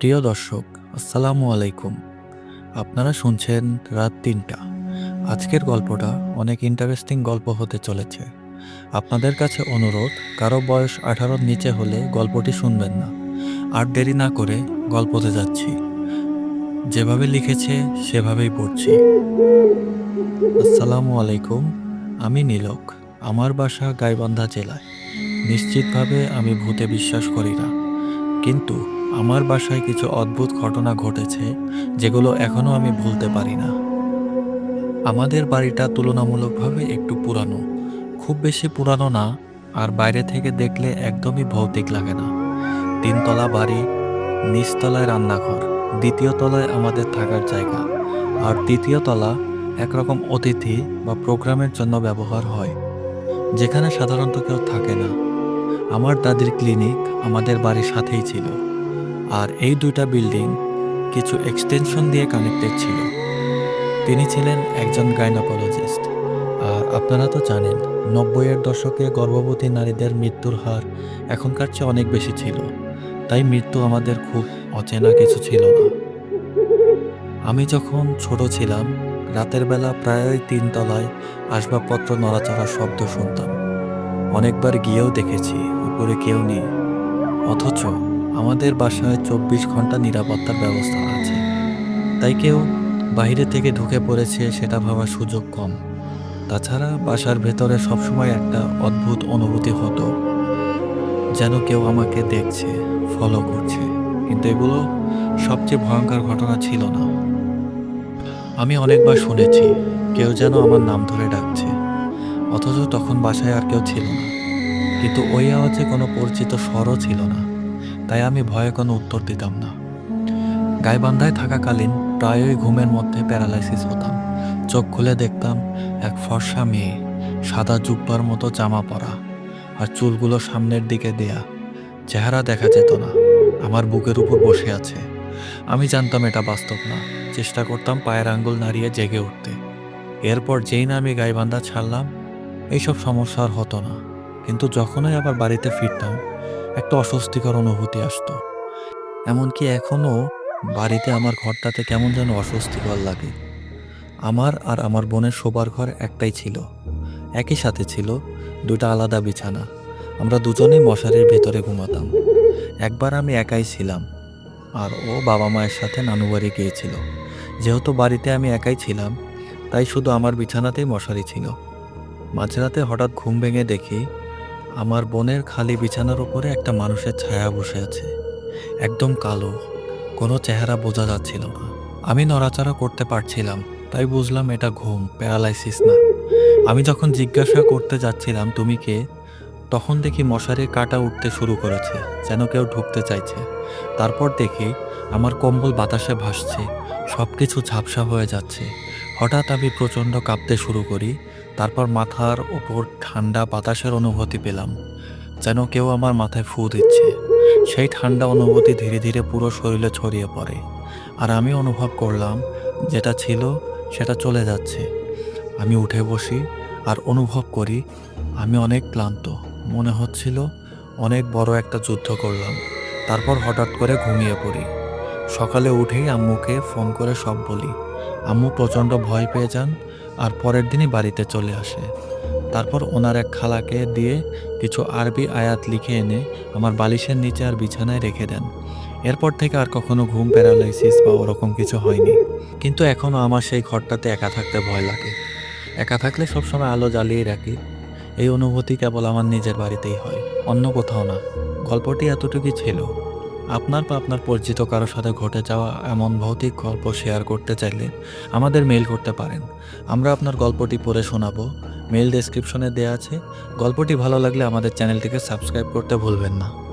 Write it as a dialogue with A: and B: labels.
A: প্রিয় দর্শক, আসসালামু আলাইকুম। আপনারা শুনছেন রাত তিনটা। আজকের গল্পটা অনেক ইন্টারেস্টিং গল্প হতে চলেছে। আপনাদের কাছে অনুরোধ, কারও বয়স আঠারোর নিচে হলে গল্পটি শুনবেন না। আর দেরি না করে গল্পতে যাচ্ছি। যেভাবে লিখেছে, সেভাবেই পড়ছি। আসসালামু আলাইকুম, আমি নীলক, আমার বাসা গাইবান্ধা জেলায়। নিশ্চিতভাবে আমি ভূতে বিশ্বাস করি না। কিন্তু আমার বাসায় কিছু অদ্ভুত ঘটনা ঘটেছে, যেগুলো এখনও আমি ভুলতে পারি না। আমাদের বাড়িটা তুলনামূলকভাবে একটু পুরানো। খুব বেশি পুরানো না, আর বাইরে থেকে দেখলে একদমই ভৌতিক লাগে না। তিনতলা বাড়ি, নিচতলায় রান্নাঘর, দ্বিতীয় তলায় আমাদের থাকার জায়গা। আর তৃতীয় তলা একরকম অতিথি বা প্রোগ্রামের জন্য ব্যবহার হয়, যেখানে সাধারণত কেউ থাকে না। আমার দাদির ক্লিনিক আমাদের বাড়ির সাথেই ছিল। আর এই দুইটা বিল্ডিং কিছু এক্সটেনশন দিয়ে কানেক্টেড ছিল। তিনি ছিলেন একজন গাইনোকোলজিস্ট আর আপনারা তো জানেন, নব্বইয়ের দশকে গর্ভবতী নারীদের মৃত্যুর হার এখনকার চেয়ে অনেক বেশি ছিল। তাই মৃত্যু আমাদের খুব অচেনা কিছু ছিল না। আমি যখন ছোট ছিলাম, রাতের বেলা প্রায়ই তিনতলায় আসবাবপত্র নড়াচড়ার শব্দ শুনতাম। অনেকবার গিয়েও দেখেছি, উপরে কেউ নেই। অথচ আমাদের বাসায় চব্বিশ ঘণ্টা নিরাপত্তার ব্যবস্থা আছে। তাই কেউ বাইরে থেকে ঢুকে পড়েছে সেটা ভাবার সুযোগ কম। তাছাড়া বাসার ভেতরে সবসময় একটা অদ্ভুত অনুভূতি হতো, যেন কেউ আমাকে দেখছে ফলো করছে। কিন্তু এগুলো সবচেয়ে ভয়ঙ্কর ঘটনা ছিল না। আমি অনেকবার শুনেছি, কেউ যেন আমার নাম ধরে ডাকছে, অথচ তখন বাসায় আর কেউ ছিল না। কিন্তু ওই আওয়াজে কোনো পরিচিত স্বরও ছিল না। তাই আমি ভয়ে কোনো উত্তর দিতাম না। গাইবান্ধায় থাকাকালীন প্রায়ই ঘুমের মধ্যে প্যারালাইসিস হতাম। চোখ খুলে দেখতাম এক ফর্সা মেয়ে, সাদা জুব্বার মতো জামা পরা আর চুলগুলো সামনের দিকে দেয়া। চেহারা দেখা যেত না, আমার বুকের উপর বসে আছে। আমি জানতাম এটা বাস্তব না, চেষ্টা করতাম পায়ের আঙ্গুল নাড়িয়ে জেগে উঠতে। এরপর যেই না আমি গাইবান্ধা ছাড়লাম, এইসব সমস্যা আর হতো না। কিন্তু যখনই আবার বাড়িতে ফিরতাম একটা অস্বস্তিকর অনুভূতি আসতো। এমনকি এখনও বাড়িতে আমার ঘরটাতে কেমন যেন অস্বস্তিকর লাগে। আমার আর আমার বোনের শোবার ঘর একটাই ছিল। একই সাথে ছিল দুটা আলাদা বিছানা। আমরা দুজনেই মশারির ভেতরে ঘুমাতাম। একবার আমি একাই ছিলাম। আর ও বাবা মায়ের সাথে নানু বাড়ি গিয়েছিল। যেহেতু বাড়িতে আমি একাই ছিলাম, তাই শুধু আমার বিছানাতেই মশারি ছিল। মাঝরাতে হঠাৎ ঘুম ভেঙে দেখি আমার বোনের খালি বিছানার উপরে একটা মানুষের ছায়া বসে আছে। একদম কালো। কোনো চেহারা বোঝা যাচ্ছিল না। আমি নড়াচড়া করতে পারছিলাম, তাই বুঝলাম এটা ঘুম, প্যারালাইসিস না। আমি যখন জিজ্ঞাসা করতে যাচ্ছিলাম, তুমি কে? তখন দেখি মশারির কাটা উঠতে শুরু করেছে, যেন কেউ ঢুকতে চাইছে। তারপর দেখি আমার কম্বল বাতাসে ভাসছে সব কিছু ঝাপসা হয়ে যাচ্ছে। হঠাৎ আমি প্রচণ্ড কাঁপতে শুরু করি, তারপর মাথার ওপর ঠান্ডা বাতাসের অনুভূতি পেলাম, যেন কেউ আমার মাথায় ফু দিচ্ছে। সেই ঠান্ডা অনুভূতি ধীরে ধীরে পুরো শরীরে ছড়িয়ে পড়ে, আর আমি অনুভব করলাম যেটা ছিল সেটা চলে যাচ্ছে। আমি উঠে বসি আর অনুভব করি আমি অনেক ক্লান্ত, মনে হচ্ছিল অনেক বড় একটা যুদ্ধ করলাম, তারপর হঠাৎ করে ঘুমিয়ে পড়ি। সকালে উঠেই আম্মুকে ফোন করে সব বলি আম্মু প্রচণ্ড ভয় পেয়ে যান আর পরের দিনই বাড়িতে চলে আসে। তারপর ওনার এক খালাকে দিয়ে কিছু আরবি আয়াত লিখে এনে আমার বালিশের নিচে আর বিছানায় রেখে দেন। এরপর থেকে আর কখনো ঘুম প্যারালাইসিস বা ওরকম কিছু হয়নি। কিন্তু এখনও আমার সেই ঘরটাতে একা থাকতে ভয় লাগে। একা থাকলে সবসময় আলো জ্বালিয়ে রাখি। এই অনুভূতি কেবল আমার নিজের বাড়িতেই হয়, অন্য কোথাও না। গল্পটি এতটুকুই ছিল। আপনার বা আপনার পরিচিত কারোর সাথে ঘটে যাওয়া এমন ভৌতিক গল্প শেয়ার করতে চাইলে আমাদের মেইল করতে পারেন। আমরা আপনার গল্পটি পড়ে শোনাবো। মেইল ডেসক্রিপশনে দেওয়া আছে। গল্পটি ভালো লাগলে আমাদের চ্যানেলটিকে সাবস্ক্রাইব করতে ভুলবেন না।